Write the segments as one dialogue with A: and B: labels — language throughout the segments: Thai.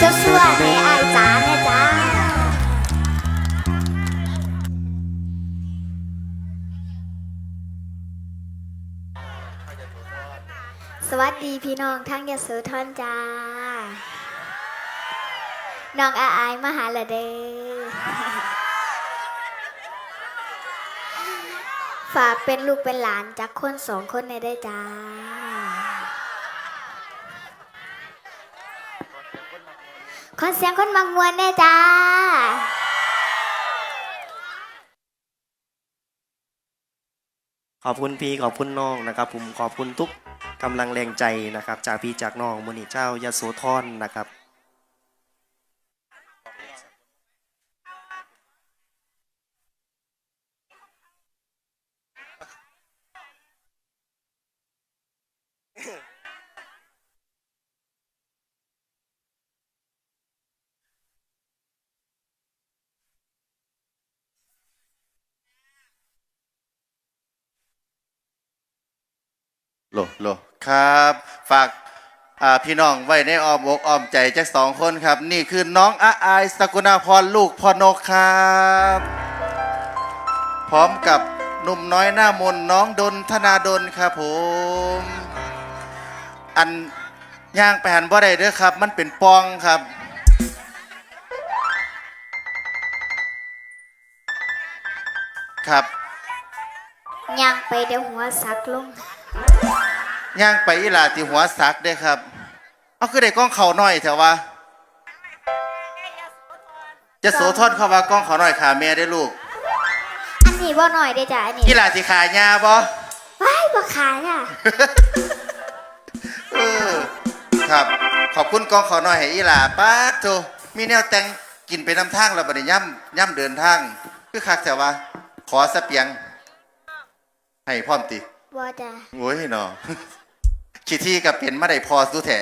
A: สัวๆให้อายจ๋าแม่จ้าสวัสดีพี่น้องทั้งยโสธรจ้า น้องอาอายมาหาละเด้ฝากเป็นลูกเป็นหลานจากคนสองคนในได้จ้า คนเสียงคนบังมวนแน่จ้า
B: ขอบคุณพี่ขอบคุณน้องนะครับผมขอบคุณทุกกำลังแรงใจนะครับ จากพี่จากน้องมุนีเจ้ายโสธรนะครับ
C: โลโลครับ ฝากพี่น้องไว้ในอ้อมอกอ้อมใจจากสองคนครับ นี่คือน้องอาอายสกุณาพรลูกพอนกครับ พร้อมกับหนุ่มน้อยหน้ามนน้องดนธนาดนครับผม อันย่างไปหันบ่ได้เด้อครับ มันเป็นปองครับครับ
A: ยังไปเดี๋ยวหัวสักลง
C: ย่างไปอีหลาที่หัวสักเด้อครับ เอาคือได้กล้องเขาหน่อยเถอะวะจะโสทอนเข้าว่ากล้องเขาหน่อยขาแม่ได้อลูก
A: อันนี้บ่หน่อยได้อจ้ะอันนี้
C: อีหลาที่ขาญาบ่
A: ว้ายบ่ขายอะ
C: เออครับ ขอบคุณกล้องเขาหน่อยให้อีหลาป้าดโตมีแนวแต่งกินไปนำทางแล้วบัดนี้ย่ำย่ำเดินทาง คือคักแต่ว่า ขอสะเปียง ให้พร้อมติ
A: บ่จ้ะ
C: โอ้ยเนาะขี้ที่กับเป็นมาได้พอสุแถ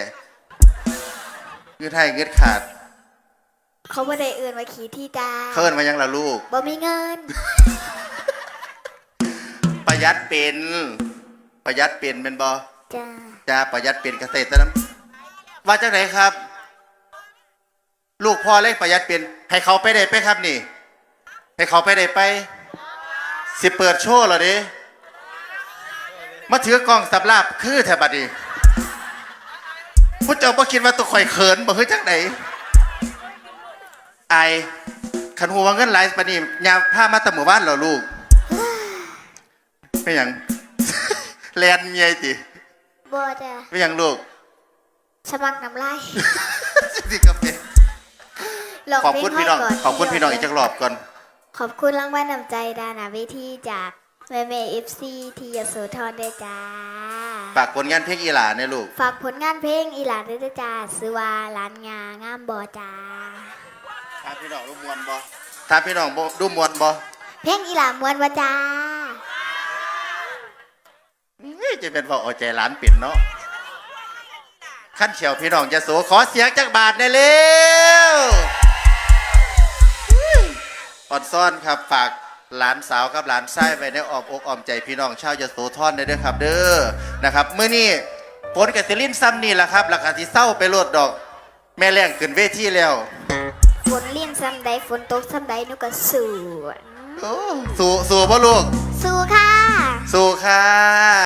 C: เงืดให้เงืดขาด
A: เขาบ่ได้เอื่นว่าขี่ที่จ้า
C: เคิ่นมายังละลูก
A: บ่มีเงิน
C: ประหยัดเป็น ประหยัดเป็นเป็นบอ
A: จ้า
C: จะประหยัดเป็นเกษตรน้ำว่าจากไหนครับ ลูกพ่อเล่ประหยัดเป็นให้เขาไปได้ไปครับนี่ ให้เขาไปได้ไป สิเปิดโชว์เหรอดิ มาถือกล้องสับลาบคือแถบบัดนี้ผู้เจ้าบ่คิดว่าตัวข่อยเขินบ่คือจังไหนไอายขันหัวาเงินหลายปานนี้ยามผ้ามาแตะหมู่บ้านเหรอลูกไม่หยังแลนเมียติ
A: บ่จ้ะ
C: ไม่หยังลูก
A: สมัครน้ำลาย
C: สิกาแฟ
A: ลง
C: ขอบคุณ
A: เพล
C: พี่น้อง
A: ให้ก่
C: ขอบคุณพี่น้องอีกจักรอบก่อน
A: ขอบคุณรางวัลนำใจดานาเวทีจาก แม่แม่เอฟซีที่ยโสธรด้วยจ้า
C: ฝากผลงานเพลงอีหลาเนี่ยลูก
A: ฝากผลงานเพลงอีหลานด้วยจ้าซื้อว่าร้านงางามบอจ้า
C: ถามพี่น้องรูมวนบ่ถามพี่น้องบ่รูมวนบ่
A: เพลงอีหลานมวนวะจ้า
C: นี่จะเป็นว่าเอาใจหลานปิ่นเนาะขั้นเฉียวพี่น้องจะโสขอเสียงจากบาทได้เร็วออนซ่อนครับฝาก หลานสาวกับหลานชายไว้ในอ้อมอกอ้อมใจพี่น้องชาวยโสธรได้เด้อครับ เด้อนะครับมื้อนี้ฝนกับสิลินซ้ำนี่แหละครับแล้วก็สิเศร้าไปโลดดอก แม่แรงขึ้นเวทีแล้ว
A: ฝนเลี่ยนซ้ำใดฝนตกซ้ำใดหนุก็สู้
C: โอ้สู้สู้ป่ะลูก
A: สู้ค่ะ
C: สู้ค่ะ